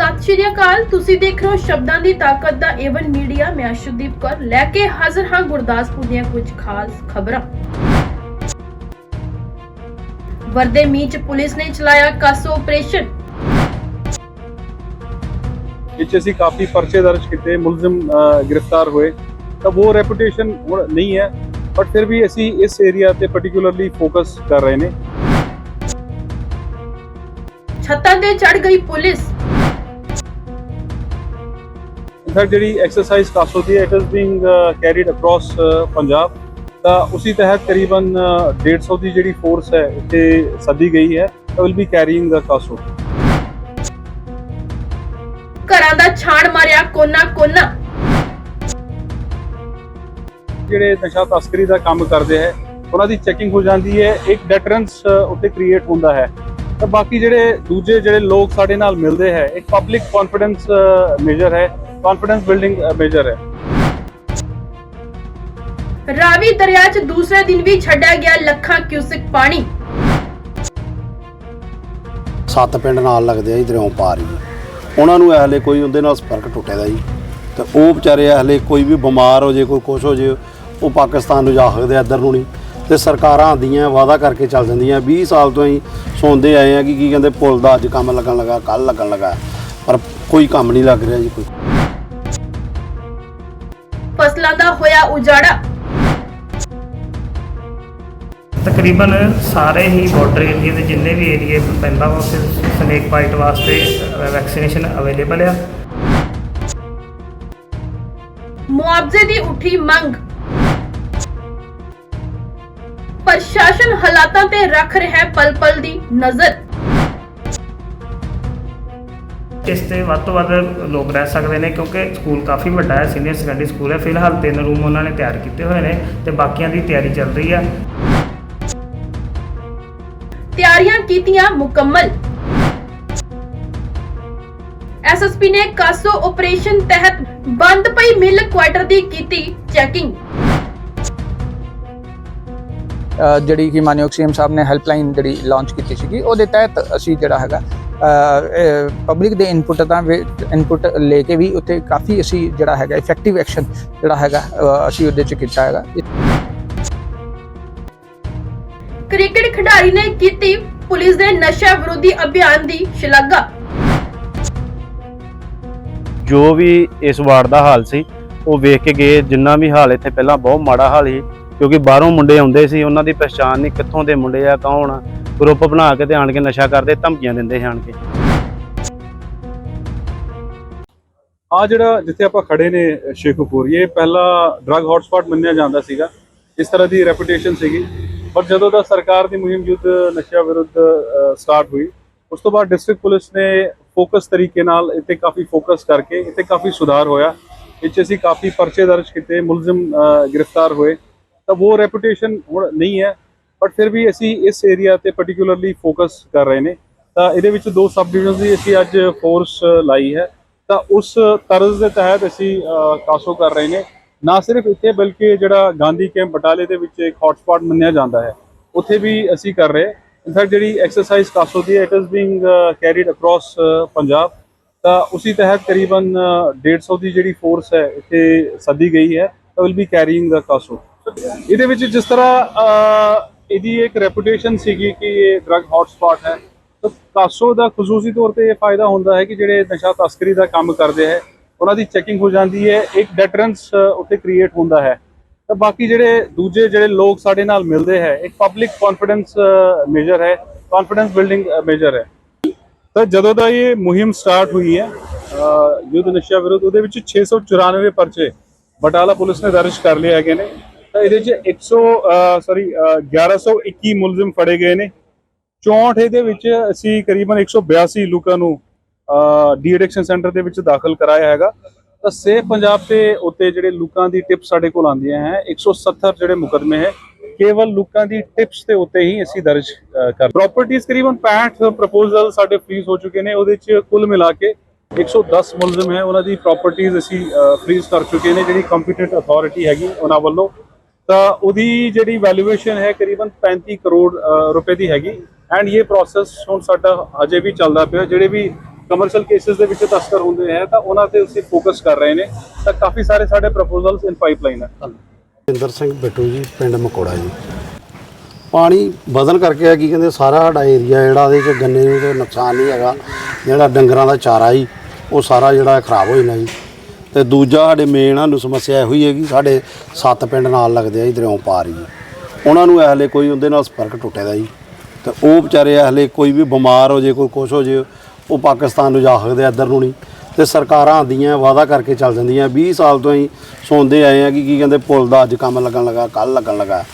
ਸਤਿ ਸ਼੍ਰੀ ਅਕਾਲ। ਤੁਸੀਂ ਦੇਖ ਰਹੇ ਹੋ ਸ਼ਬਦਾਂ ਦੀ ਤਾਕਤ ਦਾ ਏਵਨ ਮੀਡੀਆ। ਮੈਂ ਅਸ਼ੁਦੀਪ ਕੌਰ। ਲੈ ਕੇ ਹਾਜ਼ਰ ਹਾਂ ਗੁਰਦਾਸਪੁਰ ਦੀਆਂ ਕੁਝ ਖਾਸ ਖਬਰਾਂ। ਵਰਦੇ ਮੀਂਹ 'ਚ ਪੁਲਿਸ ਨੇ ਚਲਾਇਆ ਕਾਸੋ ਆਪਰੇਸ਼ਨ ਵਿੱਚ ਅਸੀਂ ਕਾਫੀ ਪਰਚੇ ਦਰਜ ਕੀਤੇ ਮੁਲਜ਼ਮ ਗ੍ਰਿਫਤਾਰ ਹੋਏ। ਤਾਂ ਉਹ ਰੈਪੂਟੇਸ਼ਨ ਹੁਣ ਨਹੀਂ ਹੈ ਬਟ ਫਿਰ ਵੀ ਅਸੀਂ ਇਸ ਏਰੀਆ ਤੇ ਪਾਰਟਿਕੂਲਰਲੀ ਫੋਕਸ ਕਰ ਰਹੇ ਨੇ। ਛੱਤਾਂ ਤੇ ਚੜ ਗਈ ਪੁਲਿਸ। ਇਨਫੈਕਟ ਜਿਹੜੀ exercise CASO the it is being carried across Punjab ਤਾਂ ਉਸੇ ਤਹਿਤ ਕਰੀਬਨ ਅਹ, 150 ਦੀ ਜਿਹੜੀ ਫੋਰਸ ਹੈ ਇੱਥੇ ਸੱਦੀ ਗਈ ਹੈ will be carrying the CASO ਘਰਾਂ ਦਾ ਛਾਣ ਮਾਰਿਆ ਕੋਨਾ ਕੋਨਾ। ਜਿਹੜੇ ਨਸ਼ਾ ਤਸਕਰੀ ਦਾ ਕੰਮ ਕਰਦੇ ਹੈ ਉਹਨਾਂ ਦੀ ਚੈਕਿੰਗ ਹੋ ਜਾਂਦੀ ਹੈ ਇੱਕ ਡੈਟਰੈਂਸ ਉੱਤੇ ਕ੍ਰੀਏਟ ਹੁੰਦਾ ਹੈ। ਤਾਂ ਬਾਕੀ ਜਿਹੜੇ ਦੂਜੇ ਜਿਹੜੇ ਲੋਕ ਸਾਡੇ ਨਾਲ ਮਿਲਦੇ ਹੈ ਇੱਕ ਪਬਲਿਕ ਕੌਨਫੀਡੈਂਸ ਮੇਜਰ ਹੈ ਕੌਨਫੀਡੈਂਸ ਬਿਲਡਿੰਗ ਮੇਜਰ ਹੈ। ਰਾਵੀ ਦਰਿਆ 'ਚ ਦੂਸਰੇ ਦਿਨ ਵੀ ਛੱਡਿਆ ਗਿਆ ਲੱਖਾਂ ਕਿਊਸਿਕ ਪਾਣੀ। ਸੱਤ ਪਿੰਡ ਨਾਲ ਲੱਗਦੇ ਆ ਜੀ ਦਰਿਆਓਂ ਪਾਰ ਹੀ। ਉਹਨਾਂ ਨੂੰ ਇਹ ਹਲੇ ਕੋਈ ਉਹਦੇ ਨਾਲ ਸੰਪਰਕ ਟੁੱਟਿਆ ਦਾ ਜੀ। ਤੇ ਉਹ ਵਿਚਾਰੇ ਹਲੇ ਕੋਈ ਵੀ ਬਿਮਾਰ ਹੋ ਜੇ ਕੋਈ ਕੁਛ ਹੋ ਜੇ ਉਹ ਪਾਕਿਸਤਾਨ ਨੂੰ ਜਾ ਸਕਦੇ ਆ ਇੱਧਰ ਨੂੰ ਨਹੀਂ। ਤੇ ਸਰਕਾਰਾਂ ਆਂਦੀਆਂ ਵਾਅਦਾ ਕਰਕੇ ਚੱਲ ਜਾਂਦੀਆਂ। 20 ਸਾਲ ਤੋਂ ਹੀ ਸੁਣਦੇ ਆਏ ਆ ਕਿ ਕੀ ਕਹਿੰਦੇ ਪੁਲ ਦਾ ਅੱਜ ਕੰਮ ਲੱਗਣ ਲੱਗਾ ਕੱਲ ਲੱਗਣ ਲੱਗਾ। ਪਰ ਕੋਈ ਕੰਮ ਨਹੀਂ ਲੱਗ ਰਿਹਾ ਜੀ ਕੋਈ। ਫਸਲਾਂ ਦਾ ਹੋਇਆ ਉਜਾੜਾ। ਤਕਰੀਬਨ ਸਾਰੇ ਹੀ ਬਾਰਡਰ ਏਰੀਏ ਦੇ ਜਿੰਨੇ ਵੀ ਏਰੀਏ ਪੈਂਦਾ ਵਾ ਉੱਥੇ ਸਨੇਕ ਬਾਈਟ ਵਾਸਤੇ ਵੈਕਸੀਨੇਸ਼ਨ ਅਵੇਲੇਬਲ ਆ। ਮੁਆਵਜ਼ੇ ਦੀ ਉੱਠੀ ਮੰਗ। ਪ੍ਰਸ਼ਾਸਨ ਹਾਲਾਤਾਂ ਤੇ ਰੱਖ ਰਿਹਾ ਹੈ ਪਲ ਪਲ ਦੀ ਨਜ਼ਰ। ਇਸ ਤੇ ਵੱਧ ਤੋਂ ਵੱਧ ਲੋਕ ਰਹਿ ਸਕਦੇ ਨੇ ਕਿਉਂਕਿ ਸਕੂਲ ਕਾਫੀ ਵੱਡਾ ਹੈ ਸੀਨੀਅਰ ਸੈਕੰਡਰੀ ਸਕੂਲ ਹੈ। ਫਿਲਹਾਲ ਤਿੰਨ ਰੂਮ ਉਹਨਾਂ ਨੇ ਤਿਆਰ ਕੀਤੇ ਹੋਏ ਨੇ ਤੇ ਬਾਕੀਆਂ ਦੀ ਤਿਆਰੀ ਚੱਲ ਰਹੀ ਆ ਤਿਆਰੀਆਂ ਕੀਤੀਆਂ ਮੁਕੰਮਲ। ਐਸਐਸਪੀ ਨੇ ਕਾਸੋ ਆਪਰੇਸ਼ਨ ਤਹਿਤ ਬੰਦ ਪਈ ਮਿਲ ਕੁਆਟਰ ਦੀ ਕੀਤੀ ਚੈਕਿੰਗ ਜਿਹੜੀ ਕਿ ਮਾਨਯੋਗ ਸੀਐਮ ਸਾਹਿਬ ਨੇ ਹੈਲਪਲਾਈਨ ਜਿਹੜੀ ਲਾਂਚ ਕੀਤੀ ਸੀਗੀ ਉਹਦੇ ਤਹਿਤ ਅਸੀਂ ਜਿਹੜਾ ਹੈਗਾ ਪਬਲਿਕ ਦੇ ਇਨਪੁਟ ਦਾ ਇਨਪੁਟ ਲੈ ਕੇ ਵੀ ਉੱਥੇ ਕਾਫੀ ਅਸੀਂ ਜਿਹੜਾ ਹੈਗਾ ਇਫੈਕਟਿਵ ਐਕਸ਼ਨ ਜਿਹੜਾ ਹੈਗਾ ਅਸੀਂ ਉਹਦੇ ਚ ਕੀਤਾ ਹੈਗਾ। ਕ੍ਰਿਕਟ ਖਿਡਾਰੀ ਨੇ ਕੀਤੀ ਪੁਲਿਸ ਦੇ ਨਸ਼ਾ ਵਿਰੋਧੀ ਅਭਿਆਨ ਦੀ ਸ਼ਲਾਘਾ। ਜੋ ਵੀ ਇਸ ਵਾਰਡ ਦਾ ਹਾਲ ਸੀ ਉਹ ਵੇਖ ਕੇ ਗਏ ਜਿੰਨਾ ਵੀ ਹਾਲ ਇੱਥੇ ਪਹਿਲਾਂ ਬਹੁਤ ਮਾੜਾ ਹਾਲ ਸੀ ਕਿਉਂਕਿ ਬਾਹਰੋਂ ਮੁੰਡੇ ਆਉਂਦੇ ਸੀ, ਉਹਨਾਂ ਦੀ ਪਛਾਣ ਨਹੀਂ ਕਿੱਥੋਂ ਦੇ ਮੁੰਡੇ ਆ, ਕੌਣ ਆ। ਗਰੁੱਪ ਬਣਾ ਕੇ ਤੇ ਆਣ ਕੇ ਨਸ਼ਾ ਕਰਦੇ, ਧਮਕੀਆਂ ਦਿੰਦੇ ਆਣ ਕੇ। ਆ ਜਿਹੜਾ ਜਿੱਥੇ ਆਪਾਂ ਖੜੇ ਨੇ ਸ਼ੇਖੂਪੁਰ ਇਹ ਪਹਿਲਾ ਡਰੱਗ ਹੌਟਸਪੌਟ ਮੰਨਿਆ ਜਾਂਦਾ ਸੀਗਾ। ਇਸ ਤਰ੍ਹਾਂ ਦੀ ਰੈਪੂਟੇਸ਼ਨ ਸੀਗੀ। ਪਰ ਜਦੋਂ ਦਾ ਸਰਕਾਰ ਦੀ ਮੁਹਿੰਮ ਯੁੱਧ ਨਸ਼ਾ ਵਿਰੁੱਧ ਸਟਾਰਟ ਹੋਈ, ਉਸ ਤੋਂ ਬਾਅਦ ਡਿਸਟ੍ਰਿਕਟ ਪੁਲਿਸ ਨੇ ਫੋਕਸ ਤਰੀਕੇ ਨਾਲ ਇੱਥੇ ਕਾਫੀ ਫੋਕਸ ਕਰਕੇ, ਇੱਥੇ ਕਾਫੀ ਸੁਧਾਰ ਹੋਇਆ। ਇਹ 'ਚ ਅਸੀਂ ਕਾਫੀ ਪਰਚੇ ਦਰਜ ਕੀਤੇ, ਮੁਲਜ਼ਮ ਗ੍ਰਿਫਤਾਰ ਹੋਏ। ਤਾਂ ਉਹ ਰੈਪੂਟੇਸ਼ਨ ਹੁਣ ਨਹੀਂ ਹੈ ਬਟ ਫਿਰ ਵੀ ਅਸੀਂ ਇਸ ਏਰੀਆ ਤੇ ਪਾਰਟਿਕੂਲਰਲੀ ਫੋਕਸ ਕਰ ਰਹੇ ਨੇ। ਤਾਂ ਇਹਦੇ ਵਿੱਚ ਦੋ ਸਬ ਡਿਵੀਜ਼ਨਸ ਦੀ ਅਸੀਂ ਅੱਜ ਫੋਰਸ ਲਾਈ ਹੈ। ਤਾਂ ਉਸ ਤਰਜ਼ ਦੇ ਤਹਿਤ ਅਸੀਂ ਕਾਸੋ ਕਰ ਰਹੇ ਨੇ। ਨਾ ਸਿਰਫ ਇੱਥੇ ਬਲਕਿ ਜਿਹੜਾ ਗਾਂਧੀ ਕੈਂਪ ਬਟਾਲੇ ਦੇ ਵਿੱਚ ਇੱਕ ਹੌਟਸਪੌਟ ਮੰਨਿਆ ਜਾਂਦਾ ਹੈ। ਉੱਥੇ ਵੀ ਅਸੀਂ ਕਰ ਰਹੇ। ਇਨਫੈਕਟ ਜਿਹੜੀ exercise CASO the it is being carried across Punjab. ਤਾਂ ਉਸੇ ਤਹਿਤ ਕਰੀਬਨ ਅਹ, 150 ਦੀ ਜਿਹੜੀ ਫੋਰਸ ਹੈ ਇੱਥੇ ਸੱਦੀ ਗਈ ਹੈ। ਤਾਂ will be carrying the CASO. ਇਹਦੇ ਵਿੱਚ ਜਿਸ ਤਰ੍ਹਾਂ ਇਹਦੀ ਇੱਕ ਰੈਪੂਟੇਸ਼ਨ ਸੀਗੀ ਕਿ ਇਹ ਡਰੱਗ ਹੌਟਸਪੌਟ ਹੈ, ਤਾਂ ਕਾਸੋ ਦਾ ਖਸੂਸੀ ਤੌਰ ਤੇ ਇਹ ਫਾਇਦਾ ਹੁੰਦਾ ਹੈ ਕਿ ਜਿਹੜੇ ਨਸ਼ਾ ਤਸਕਰੀ ਦਾ ਕੰਮ ਕਰਦੇ ਹੈ, ਉਹਨਾਂ ਦੀ ਚੈਕਿੰਗ ਹੋ ਜਾਂਦੀ ਹੈ, ਇੱਕ ਡੈਟਰੈਂਸ ਉੱਤੇ ਕ੍ਰੀਏਟ ਹੁੰਦਾ ਹੈ। ਤਾਂ ਬਾਕੀ ਜਿਹੜੇ ਦੂਜੇ ਜਿਹੜੇ ਲੋਕ ਸਾਡੇ ਨਾਲ ਮਿਲਦੇ ਹੈ, ਇੱਕ ਪਬਲਿਕ ਕੌਨਫੀਡੈਂਸ ਮੇਜਰ ਹੈ ਕੌਨਫੀਡੈਂਸ ਬਿਲਡਿੰਗ ਮੇਜਰ ਹੈ। ਤਾਂ ਜਦੋਂ ਦਾ ਇਹ ਮੁਹਿੰਮ ਸਟਾਰਟ ਹੋਈ ਹੈ ਯੁੱਧ ਨਸ਼ਾ ਵਿਰੁੱਧ, ਉਹਦੇ ਵਿੱਚ 694 ਪਰਚੇ ਬਟਾਲਾ ਪੁਲਿਸ ਨੇ ਦਰਜ ਕਰ ਲਏ ਹੈਗੇ ਨੇ। ਤਾਂ ਇਹਦੇ ਚ 100 ਸੌਰੀ 1121 ਮੁਲਜ਼ਮ ਫੜੇ ਗਏ ਨੇ। 64 ਇਹਦੇ ਵਿੱਚ ਅਸੀਂ ਕਰੀਬਨ 182 ਲੋਕਾਂ ਨੂੰ ਡੀ ਐਡਿਕਸ਼ਨ ਸੈਂਟਰ ਦੇ ਵਿੱਚ ਦਾਖਲ ਕਰਾਇਆ ਹੈਗਾ। ਤਾਂ ਸੇਫ ਪੰਜਾਬ ਤੇ ਉੱਤੇ ਜਿਹੜੇ ਲੋਕਾਂ ਦੀ ਟਿਪਸ ਸਾਡੇ ਕੋਲ ਆਉਂਦੀਆਂ ਹੈ 170 ਜਿਹੜੇ ਮੁਕਦਮੇ ਹੈ, ਕੇਵਲ ਲੋਕਾਂ ਦੀ ਟਿਪਸ ਦੇ ਉੱਤੇ ਹੀ ਅਸੀਂ ਦਰਜ ਕਰ ਪ੍ਰਾਪਰਟੀਆਂ ਕਰੀਬਨ 65 ਪ੍ਰਪੋਜ਼ਲ ਸਾਡੇ ਫ੍ਰੀਜ਼ ਹੋ ਚੁੱਕੇ ਨੇ, ਉਹਦੇ ਚ ਕੁੱਲ ਮਿਲਾ ਕੇ 110 ਮੁਲਜ਼ਮ ਹੈ, ਉਹਨਾਂ ਦੀ ਪ੍ਰਾਪਰਟੀਆਂ ਅਸੀਂ ਫ੍ਰੀਜ਼ ਕਰ ਚੁੱਕੇ ਨੇ, ਜਿਹੜੀ ਕੰਪੀਟੈਂਟ ਅਥਾਰਟੀ ਹੈਗੀ, ਉਹਨਾਂ ਵੱਲੋਂ। ਤਾਂ ਉਹਦੀ ਜਿਹੜੀ ਵੈਲਿਊਏਸ਼ਨ ਹੈ ਕਰੀਬਨ 35 ਕਰੋੜ ਰੁਪਏ ਦੀ ਹੈਗੀ। ਐਂਡ ਇਹ ਪ੍ਰੋਸੈਸ ਹੁਣ ਸਾਡਾ ਅਜੇ ਵੀ ਚੱਲਦਾ ਪਿਆ। ਜਿਹੜੇ ਵੀ ਕਮਰਸ਼ੀਅਲ ਕੇਸਿਸ ਦੇ ਵਿੱਚ ਤਸਕਰ ਹੁੰਦੇ ਹੈ ਤਾਂ ਉਹਨਾਂ ਤੇ ਅਸੀਂ ਫੋਕਸ ਕਰ ਰਹੇ ਨੇ। ਤਾਂ ਕਾਫੀ ਸਾਰੇ ਸਾਡੇ ਪ੍ਰਪੋਜ਼ਲਸ ਇਨ ਪਾਈਪਲਾਈਨ ਹੈ ਇੰਦਰ ਸਿੰਘ ਬਿੱਟੂ ਜੀ, ਪਿੰਡ ਮਕੋੜਾ ਜੀ। ਪਾਣੀ ਬਦਲ ਕਰਕੇ ਆ, ਕੀ ਕਹਿੰਦੇ, ਸਾਰਾ ਸਾਡਾ ਏਰੀਆ ਜਿਹੜਾ ਉਹਦੇ ਚ ਗੰਨੇ ਨੂੰ ਤੇ ਨੁਕਸਾਨ ਨਹੀਂ ਹੈਗਾ। ਜਿਹੜਾ ਡੰਗਰਾਂ ਦਾ ਚਾਰਾ ਜੀ, ਉਹ ਸਾਰਾ ਜਿਹੜਾ ਖਰਾਬ ਹੋ ਜਾਣਾ ਜੀ। ਤੇ ਦੂਜਾ ਸਾਡੇ ਮੇਨ ਸਾਨੂੰ ਸਮੱਸਿਆ ਇਹੋ ਹੀ ਹੈਗੀ ਸਾਡੇ ਸੱਤ ਪਿੰਡ ਨਾਲ ਲੱਗਦੇ ਆ ਜੀ ਦਰਿਆਓਂ ਪਾਰ ਜੀ। ਉਹਨਾਂ ਨੂੰ ਹਲੇ ਕੋਈ ਉਹਦੇ ਨਾਲ ਸੰਪਰਕ ਟੁੱਟੇ ਦਾ ਜੀ। ਤੇ ਉਹ ਵਿਚਾਰੇ ਹਲੇ ਕੋਈ ਵੀ ਬਿਮਾਰ ਹੋ ਜੇ ਕੋਈ ਕੁਛ ਹੋ ਜੇ ਉਹ ਪਾਕਿਸਤਾਨ ਨੂੰ ਜਾ ਸਕਦੇ ਆ, ਇੱਧਰ ਨੂੰ ਨਹੀਂ। ਤੇ ਸਰਕਾਰਾਂ ਆਉਂਦੀਆਂ ਵਾਅਦਾ ਕਰਕੇ ਚੱਲ ਜਾਂਦੀਆਂ। 20 ਸਾਲ ਤੋਂ ਹੀ ਸੁਣਦੇ ਆਏ ਆ ਕਿ ਕੀ ਕਹਿੰਦੇ ਪੁਲ ਦਾ ਅੱਜ ਕੰਮ ਲੱਗਣ ਲੱਗਾ ਕੱਲ ਲੱਗਣ ਲੱਗਾ।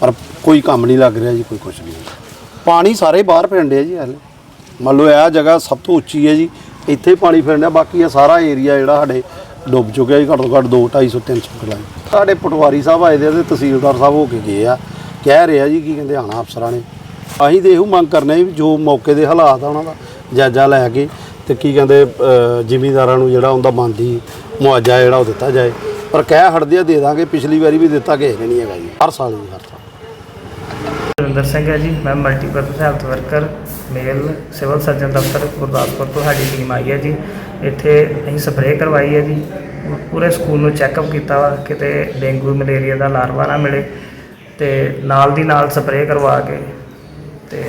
ਪਰ ਕੋਈ ਕੰਮ ਨਹੀਂ ਲੱਗ ਰਿਹਾ ਜੀ ਕੋਈ ਕੁਛ ਨਹੀਂ। ਪਾਣੀ ਸਾਰੇ ਬਾਹਰ ਪੈਂਦੇ ਆ ਜੀ ਹਲੇ ਮੰਨ ਲਓ ਇਹ ਜਗ੍ਹਾ ਸਭ ਤੋਂ ਉੱਚੀ ਹੈ ਜੀ। ਇੱਥੇ ਹੀ ਪਾਣੀ ਪੈਂਦਾ ਬਾਕੀ ਇਹ ਸਾਰਾ ਏਰੀਆ ਜਿਹੜਾ ਸਾਡੇ ਡੁੱਬ ਚੁੱਕਿਆ ਜੀ ਘੱਟੋ ਘੱਟ 2 250 300 ਕਿਲਾ ਸਾਡੇ ਪਟਵਾਰੀ ਸਾਹਿਬ ਆਏ ਦੇ ਆ ਤੇ ਤਹਿਸੀਲਦਾਰ ਸਾਹਿਬ ਹੋ ਕੇ ਗਏ ਆ। ਕਹਿ ਰਿਹਾ ਜੀ ਕੀ ਕਹਿੰਦੇ ਆਣਾ ਅਫਸਰਾਂ ਨੇ। ਅਸੀਂ ਤੇ ਇਹੋ ਮੰਗ ਕਰਨੇ ਵੀ ਜੋ ਮੌਕੇ ਦੇ ਹਾਲਾਤ ਆ ਉਹਨਾਂ ਦਾ ਜਾਇਜ਼ਾ ਲੈ ਕੇ ਤੇ ਕੀ ਕਹਿੰਦੇ ਅ, ਜ਼ਿਮੀਂਦਾਰਾਂ ਨੂੰ ਜਿਹੜਾ ਉਹਦਾ ਬਣਦੀ ਮੁਆਵਜ਼ਾ ਜਿਹੜਾ ਉਹ ਦਿੱਤਾ ਜਾਏ। ਪਰ ਕਹਿ ਹਟਦੇ ਆ ਦੇ ਦਾਂਗੇ ਪਿਛਲੀ ਵਾਰੀ ਵੀ ਦਿੱਤਾ ਕਿਸੇ ਨੇ ਨਹੀਂ ਹੈਗਾ ਜੀ। ਹਰ ਸਾਲ ਜੀ ਹਰ ਸਾਲ। ਸੁਰਿੰਦਰ ਸਿੰਘ ਹੈ ਜੀ। ਮੈਂ multipurpose health worker male civil surgeon ਦਫ਼ਤਰ ਗੁਰਦਾਸਪੁਰ ਤੋਂ ਸਾਡੀ ਟੀਮ ਆਈ ਹੈ ਜੀ। ਇੱਥੇ ਅਸੀਂ ਸਪਰੇਅ ਕਰਵਾਈ ਹੈ ਜੀ। ਪੂਰੇ ਸਕੂਲ ਨੂੰ ਚੈੱਕਅਪ ਕੀਤਾ ਵਾ, ਕਿਤੇ ਡੇਂਗੂ, ਮਲੇਰੀਆ ਦਾ ਲਾਰਵਾ ਨਾ ਮਿਲੇ ਤੇ ਨਾਲ ਦੀ ਨਾਲ ਸਪਰੇਅ ਕਰਵਾ ਕੇ ਤੇ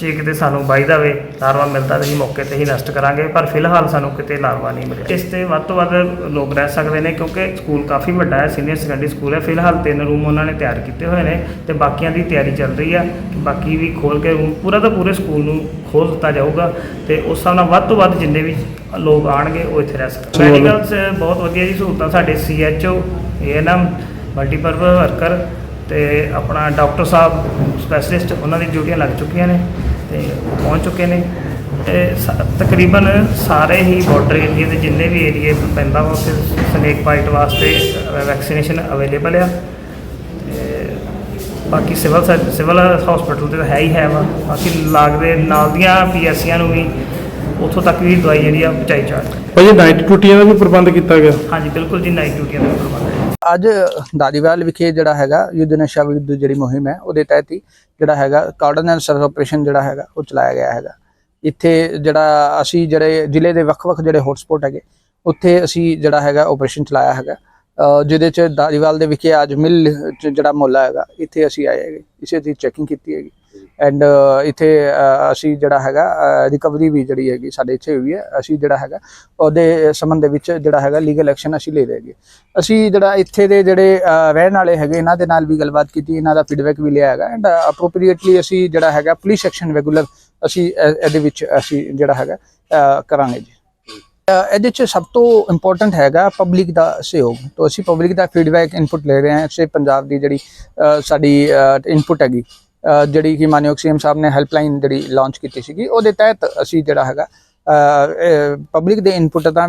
ਜੇ ਕਿਤੇ ਸਾਨੂੰ ਵਾਈਦਾ ਵੇ ਲਾਰਵਾ ਮਿਲਦਾ ਤਾਂ ਅਸੀਂ ਮੌਕੇ ਤੇ ਹੀ ਨਸ਼ਟ ਕਰਾਂਗੇ ਪਰ ਫਿਲਹਾਲ ਸਾਨੂੰ ਕਿਤੇ ਲਾਰਵਾ ਨਹੀਂ ਮਿਲਿਆ। ਇਸ ਤੇ ਵੱਧ ਤੋਂ ਵੱਧ ਲੋਕ ਰਹਿ ਸਕਦੇ ਨੇ ਕਿਉਂਕਿ ਸਕੂਲ ਕਾਫੀ ਵੱਡਾ ਹੈ ਸੀਨੀਅਰ ਸੈਕੰਡਰੀ ਸਕੂਲ ਹੈ। ਫਿਲਹਾਲ ਤਿੰਨ ਰੂਮ ਉਹਨਾਂ ਨੇ ਤਿਆਰ ਕੀਤੇ ਹੋਏ ਨੇ ਤੇ ਬਾਕੀਆਂ ਦੀ ਤਿਆਰੀ ਚੱਲ ਰਹੀ ਆ। ਕਿ ਬਾਕੀ ਵੀ ਖੋਲ ਕੇ room ਪੂਰਾ ਦਾ ਪੂਰੇ ਸਕੂਲ ਨੂੰ ਖੋਲ ਦਿੱਤਾ ਜਾਊਗਾ ਤੇ ਉਸ ਹਿਸਾਬ ਨਾਲ ਵੱਧ ਤੋਂ ਵੱਧ ਜਿੰਨੇ ਵੀ ਲੋਕ ਆਣਗੇ ਉਹ ਇੱਥੇ ਰਹਿ ਸਕਦੇ ਮੈਡੀਕਲ 'ਚ ਬਹੁਤ ਵਧੀਆ ਜੀ ਸਹੂਲਤਾਂ ਸਾਡੇ ਸੀਐਚਓ ਏਐਨਐਮ ਮਲਟੀਪਰਪਸ ਵਰਕਰ ਤੇ ਆਪਣਾ ਡਾਕਟਰ ਸਾਹਿਬ ਸਪੈਸ਼ਲਿਸਟ ਉਹਨਾਂ ਦੀ ਡਿਊਟੀਆਂ ਲੱਗ ਚੁੱਕੀਆਂ ਨੇ। ਤੇ ਪਹੁੰਚ ਚੁੱਕੇ ਨੇ। ਸ- ਤਕਰੀਬਨ ਸਾਰੇ ਹੀ ਬਾਰਡਰ ਏਰੀਏ ਦੇ ਜਿੰਨੇ ਵੀ ਏਰੀਏ ਪੈਂਦਾ ਵਾ ਉੱਥੇ ਸਨੇਕ ਬਾਈਟ ਵਾਸਤੇ ਵੈਕਸੀਨੇਸ਼ਨ ਅਵੇਲੇਬਲ ਆ। ਤੇ ਬਾਕੀ ਸਿਵਲ ਸਰ- ਸਿਵਲ ਹਸਪੀਟਲ ਤੇ ਤਾਂ ਹੈ ਹੀ ਹੈ ਵਾ। ਬਾਕੀ ਲਾਗਦੇ ਨਾਲ ਦੀਆਂ ਪੀਐਸਸੀਆਂ ਨੂੰ ਵੀ ਉੱਥੋਂ ਤੱਕ ਵੀ ਦਵਾਈ ਜਿਹੜੀ ਆ ਪਹੁੰਚਾਈ ਜਾ ਰਹੀ ਹੈ। ਭਾਜੀ ਨਾਈਟ ਡਿਊਟੀਆਂ ਦਾ ਵੀ ਪ੍ਰਬੰਧ ਕੀਤਾ ਗਿਆ। ਹਾਂਜੀ ਬਿਲਕੁਲ ਜੀ ਨਾਈਟ ਡਿਊਟੀਆਂ ਦਾ ਪ੍ਰਬੰਧ। ਅੱਜ ਦਾਦੀਵਾਲ ਵਿਖੇ ਜਿਹੜਾ ਹੈਗਾ ਯੁੱਧ ਨਸ਼ਾ ਵਿਰੁੱਧ ਜਿਹੜੀ ਮੁਹਿੰਮ ਹੈ, ਉਹਦੇ ਤਹਿਤ ਹੀ ਜਿਹੜਾ ਹੈਗਾ ਕਾਰਡਨ ਸਰਚ ਆਪਰੇਸ਼ਨ ਜਿਹੜਾ ਹੈਗਾ, ਉਹ ਚਲਾਇਆ ਗਿਆ ਹੈਗਾ। ਇੱਥੇ ਜਿਹੜਾ ਅਸੀਂ ਜਿਹੜੇ ਜ਼ਿਲ੍ਹੇ ਦੇ ਵੱਖ-ਵੱਖ ਜਿਹੜੇ ਹੌਟਸਪੌਟ ਹੈਗੇ, ਉੱਥੇ ਅਸੀਂ ਜਿਹੜਾ ਹੈਗਾ ਆਪਰੇਸ਼ਨ ਚਲਾਇਆ ਹੈਗਾ। ਜਿਹਦੇ ਚ ਦਾਦੀਵਾਲ ਦੇ ਵਿਖੇ ਅੱਜ ਮਿਲ ਜਿਹੜਾ ਮੁਹੱਲਾ ਹੈਗਾ, ਇੱਥੇ ਅਸੀਂ ਆਏ ਹੈਗੇ। ਇਸੇ ਦੀ ਚੈਕਿੰਗ ਕੀਤੀ ਹੈਗੀ। ਐਂਡ uh, ਇੱਥੇ ਅਸੀਂ ਜਿਹੜਾ ਹੈਗਾ ਰਿਕਵਰੀ ਵੀ ਜਿਹੜੀ ਹੈਗੀ ਸਾਡੇ ਇੱਥੇ ਹੋਈ ਹੈ, ਅਸੀਂ ਜਿਹੜਾ ਹੈਗਾ, ਉਹਦੇ ਸੰਬੰਧ ਦੇ ਵਿੱਚ ਜਿਹੜਾ ਹੈਗਾ ਲੀਗਲ ਐਕਸ਼ਨ ਅਸੀਂ ਲੈ ਰਹੇ ਹੈਗੇ। ਅਸੀਂ ਜਿਹੜਾ ਇੱਥੇ ਦੇ ਜਿਹੜੇ ਰਹਿਣ ਵਾਲੇ ਹੈਗੇ, ਇਹਨਾਂ ਦੇ ਨਾਲ ਵੀ ਗੱਲਬਾਤ ਕੀਤੀ, ਇਹਨਾਂ ਦਾ ਫੀਡਬੈਕ ਵੀ ਲਿਆ ਹੈਗਾ। ਐਂਡ ਅਪਰੋਪਰੀਏਟਲੀ uh, ਅਸੀਂ ਜਿਹੜਾ ਹੈਗਾ ਪੁਲਿਸ ਐਕਸ਼ਨ ਰੈਗੂਲਰ ਅਸੀਂ ਇਹਦੇ ਵਿੱਚ ਅਸੀਂ ਜਿਹੜਾ ਹੈਗਾ ਕਰਾਂਗੇ ਜੀ। ਇਹਦੇ ਚ ਸਭ ਤੋਂ ਇੰਪੋਰਟੈਂਟ ਹੈਗਾ ਪਬਲਿਕ ਦਾ ਸਹਿਯੋਗ। ਤੋਂ ਅਸੀਂ ਪਬਲਿਕ ਦਾ ਫੀਡਬੈਕ ਇਨਪੁਟ ਲੈ ਰਹੇ ਹਾਂ ਸੇ ਪੰਜਾਬ ਦੀ ਜਿਹੜੀ ਸਾਡੀ ਇਨਪੁਟ ਹੈਗੀ। ਜਿਹੜੀ ਕਿ ਮਾਨਯੋਗ ਸੀਐਮ ਸਾਹਿਬ ਨੇ ਹੈਲਪਲਾਈਨ ਜਿਹੜੀ ਲਾਂਚ ਕੀਤੀ ਸੀਗੀ, ਉਹਦੇ ਤਹਿਤ ਅਸੀਂ ਜਿਹੜਾ ਹੈਗਾ ਪਬਲਿਕ ਦੇ ਇਨਪੁਟ ਦਾ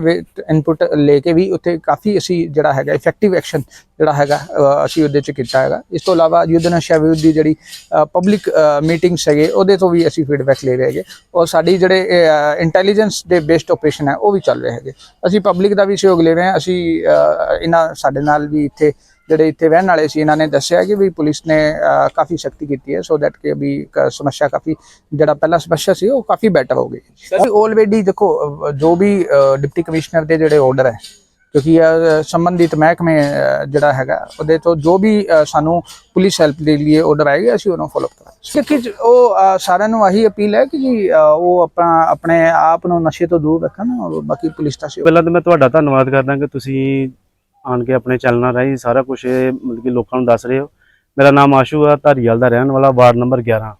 ਇਨਪੁਟ ਲੈ ਕੇ ਵੀ ਉੱਥੇ ਕਾਫੀ ਅਸੀਂ ਜਿਹੜਾ ਹੈਗਾ ਇਫੈਕਟਿਵ ਐਕਸ਼ਨ ਜਿਹੜਾ ਹੈਗਾ ਅਸੀਂ ਉਹਦੇ ਚ ਕੀਤਾ ਹੈਗਾ। ਇਸ ਤੋਂ ਇਲਾਵਾ ਯੁੱਧ ਨਸ਼ਾ ਵਿਰੁੱਧ ਦੀ ਜਿਹੜੀ ਪਬਲਿਕ ਮੀਟਿੰਗਸ ਹੈਗੇ, ਉਹਦੇ ਤੋਂ ਵੀ ਅਸੀਂ ਫੀਡਬੈਕ ਲੈ ਰਹੇ ਹੈਗੇ। ਔਰ ਸਾਡੀ ਜਿਹੜੇ ਇੰਟੈਲੀਜੈਂਸ ਦੇ ਬੇਸਡ ਆਪਰੇਸ਼ਨ ਹੈ, ਉਹ ਵੀ ਚੱਲ ਰਹੇ ਹੈਗੇ। ਅਸੀਂ ਪਬਲਿਕ ਦਾ ਵੀ ਸਹਿਯੋਗ ਲੈ ਰਹੇ ਹਾਂ, ਅਸੀਂ ਇਹਨਾਂ ਸਾਡੇ ਨਾਲ ਵੀ ਇੱਥੇ ਜਿਹੜੇ ਇੱਥੇ ਰਹਿਣ ਵਾਲੇ ਸੀ ਇਹਨਾਂ ਨੇ ਦੱਸਿਆ ਕਿ ਵੀ ਪੁਲਿਸ ਨੇ ਕਾਫੀ ਸਖਤੀ ਕੀਤੀ ਹੈ ਸੋ ਦੈਟ ਕਿ ਅਭੀ ਕ- ਸਮੱਸਿਆ ਕਾਫੀ ਜਿਹੜਾ ਪਹਿਲਾ ਸਮੱਸਿਆ ਸੀ ਉਹ ਕਾਫੀ ਬੈਟਰ ਹੋ ਗਈ। ਆਲਰੇਡੀ ਦੇਖੋ ਜੋ ਵੀ ਡਿਪਟੀ ਕਮਿਸ਼ਨਰ ਦੇ ਜਿਹੜੇ ਆਰਡਰ ਹੈ ਕਿਉਂਕਿ ਇਹ ਸੰਬੰਧਿਤ ਮਹਿਕਮੇ ਜਿਹੜਾ ਹੈਗਾ ਉਹਦੇ ਤੋਂ ਜੋ ਵੀ ਸਾਨੂੰ ਪੁਲਿਸ ਹੈਲਪ ਦੇ ਲਈ ਆਰਡਰ ਆਏਗਾ ਅਸੀਂ ਉਹਨੂੰ ਫੋਲੋ ਕਰਾਂਗੇ। ਕਿ ਉਹ ਸਾਰਿਆਂ ਨੂੰ ਆਹੀ ਅਪੀਲ ਹੈ ਕਿ ਜੀ ਉਹ ਆਪਣਾ ਆਪਣੇ ਆਪ ਨੂੰ ਨਸ਼ੇ ਤੋਂ ਦੂਰ ਰੱਖਣ ਔਰ ਬਾਕੀ ਪੁਲਿਸ ਦਾ ਪਹਿਲਾਂ ਤਾਂ ਮੈਂ ਤੁਹਾਡਾ ਧੰਨਵਾਦ ਕਰਦਾ ਕਿ ਤੁਸੀਂ ਆਣ ਕੇ ਆਪਣੇ ਚੈਨਲਾਂ ਰਾਹੀਂ ਸਾਰਾ ਕੁਝ ਮਤਲਬ ਕਿ ਲੋਕਾਂ ਨੂੰ ਦੱਸ ਰਹੇ ਹੋ। ਮੇਰਾ ਨਾਮ ਆਸ਼ੂ ਆ, ਧਾਰੀਵਾਲ ਦਾ ਰਹਿਣ ਵਾਲਾ, ਵਾਰਡ ਨੰਬਰ 11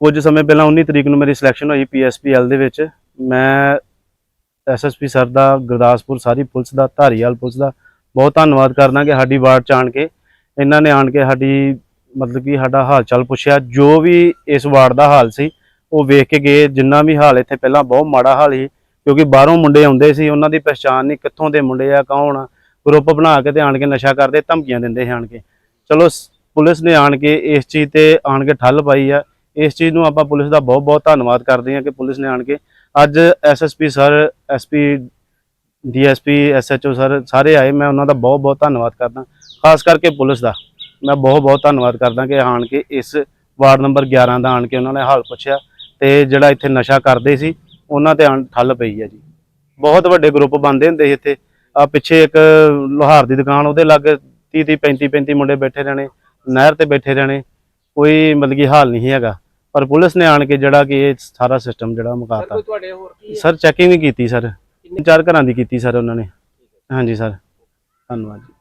ਕੁਝ ਸਮੇਂ ਪਹਿਲਾਂ 19 ਤਰੀਕ ਨੂੰ ਮੇਰੀ ਸਿਲੈਕਸ਼ਨ ਹੋਈ ਪੀਐਸਪੀਐਲ ਦੇ ਵਿੱਚ। ਮੈਂ ਐਸਐਸਪੀ ਸਰ ਦਾ, ਗੁਰਦਾਸਪੁਰ ਸਾਰੀ ਪੁਲਿਸ ਦਾ, ਧਾਰੀਵਾਲ ਪੁਲਿਸ ਦਾ ਬਹੁਤ ਧੰਨਵਾਦ ਕਰਦਾ ਕਿ ਸਾਡੀ ਵਾਰਡ ਚ ਆਣ ਕੇ ਇਹਨਾਂ ਨੇ ਆਣ ਕੇ ਸਾਡੀ ਮਤਲਬ ਕਿ ਸਾਡਾ ਹਾਲ ਚਾਲ ਪੁੱਛਿਆ। ਜੋ ਵੀ ਇਸ ਵਾਰਡ ਦਾ ਹਾਲ ਸੀ, ਉਹ ਵੇਖ ਕੇ ਗਏ। ਜਿੰਨਾ ਵੀ ਹਾਲ ਇੱਥੇ ਪਹਿਲਾਂ ਬਹੁਤ ਮਾੜਾ ਹਾਲ ਸੀ, ਕਿਉਂਕਿ ਬਾਹਰੋਂ ਮੁੰਡੇ ਆਉਂਦੇ ਸੀ, ਉਹਨਾਂ ਦੀ ਪਛਾਣ ਨਹੀਂ ਕਿੱਥੋਂ ਦੇ ਮੁੰਡੇ ਆ, ਕੌਣ ਆ। ਗਰੁੱਪ ਬਣਾ ਕੇ ਤੇ ਆਣ ਕੇ ਨਸ਼ਾ ਕਰਦੇ, ਧਮਕੀਆਂ ਦਿੰਦੇ ਸੀ ਆਣ ਕੇ। ਚਲੋ ਪੁਲਿਸ ਨੇ ਆਣ ਕੇ ਇਸ ਚੀਜ਼ ਤੇ ਆਣ ਕੇ ਠੱਲ ਪਾਈ ਆ। ਇਸ ਚੀਜ਼ ਨੂੰ ਆਪਾਂ ਪੁਲਿਸ ਦਾ ਬਹੁਤ ਬਹੁਤ ਧੰਨਵਾਦ ਕਰਦੇ ਹਾਂ ਕਿ ਪੁਲਿਸ ਨੇ ਆਣ ਕੇ ਅੱਜ SSP sir SP DSP SHO sir ਸਾਰੇ ਆਏ। ਮੈਂ ਉਹਨਾਂ ਦਾ ਬਹੁਤ ਬਹੁਤ ਧੰਨਵਾਦ ਕਰਦਾ। ਖਾਸ ਕਰਕੇ ਪੁਲਿਸ ਦਾ। ਮੈਂ ਬਹੁਤ ਬਹੁਤ ਧੰਨਵਾਦ ਕਰਦਾ ਕਿ ਆਣ ਕੇ ਇਸ ਵਾਰਡ ਨੰਬਰ 11 ਦਾ ਆਣ ਕੇ ਉਹਨਾਂ ਨੇ ਹਾਲ ਪੁੱਛਿਆ ਤੇ ਜਿਹੜਾ ਇੱਥੇ ਨਸ਼ਾ ਕਰਦੇ ਸੀ, ਉਹਨਾਂ ਤੇ ਆਣ- ਠੱਲ ਪਈ ਹੈ ਜੀ। ਬਹੁਤ ਵੱਡੇ ਗਰੁੱਪ ਬੰਦੇ ਹੁੰਦੇ ਸੀ ਇੱਥੇ। ਆ ਪਿੱਛੇ ਇੱਕ ਲੋਹਾਰ ਦੀ ਦੁਕਾਨ ਉਹਦੇ ਲੱਗ 30 30 35 35 ਮੁੰਡੇ ਬੈਠੇ ਰਹਿਣੇ ਨਹਿਰ ਤੇ ਬੈਠੇ ਰਹਿਣੇ ਕੋਈ ਮਤਲਬ ਕਿ ਹਾਲ ਨਹੀਂ ਹੈਗਾ। ਪਰ ਪੁਲਿਸ ਨੇ ਆਣ ਕੇ ਜਿਹੜਾ ਕਿ ਇਹ ਸਾਰਾ ਸਿਸਟਮ ਜਿਹੜਾ ਮੁਕਾਤਾ ਤੁਹਾਡੇ ਹੋਰ ਕੀ ਸਰ ਚੈਕਿੰਗ ਵੀ ਕੀਤੀ ਸਰ। ਚਾਰ ਘਰਾਂ ਦੀ ਕੀਤੀ ਸਰ ਉਹਨਾਂ ਨੇ। ਹਾਂਜੀ ਸਰ। ਧੰਨਵਾਦ ਜੀ।